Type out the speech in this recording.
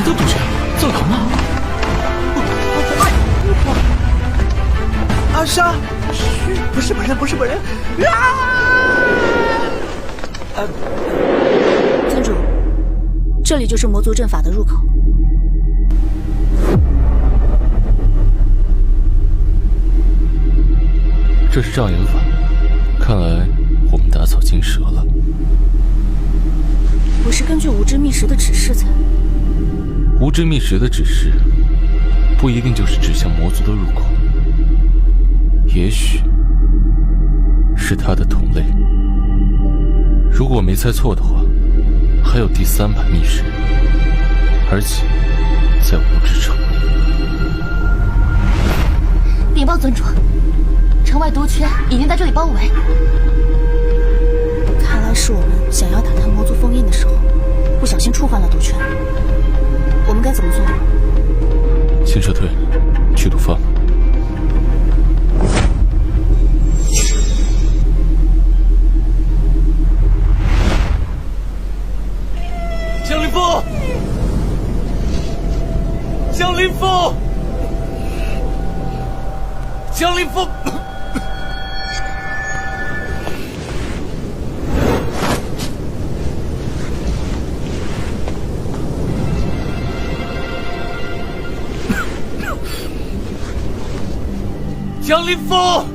来的杜鹃，造谣吗？阿莎，不是本人，不是本人！啊！尊主，这里就是魔族阵法的入口。这是障眼法，看来我们打草惊蛇了。我是根据五只觅食的指示才。无知觅食的指示，不一定就是指向魔族的入口，也许是他的同类。如果我没猜错的话，还有第三把密室，而且在无知城。禀报尊主。城外毒圈已经在这里包围，看来是我们想要打探魔族封印的时候，不小心触犯了毒圈。我们该怎么做？先撤退，去毒方。江林峰，江林峰，江林峰。江林峰，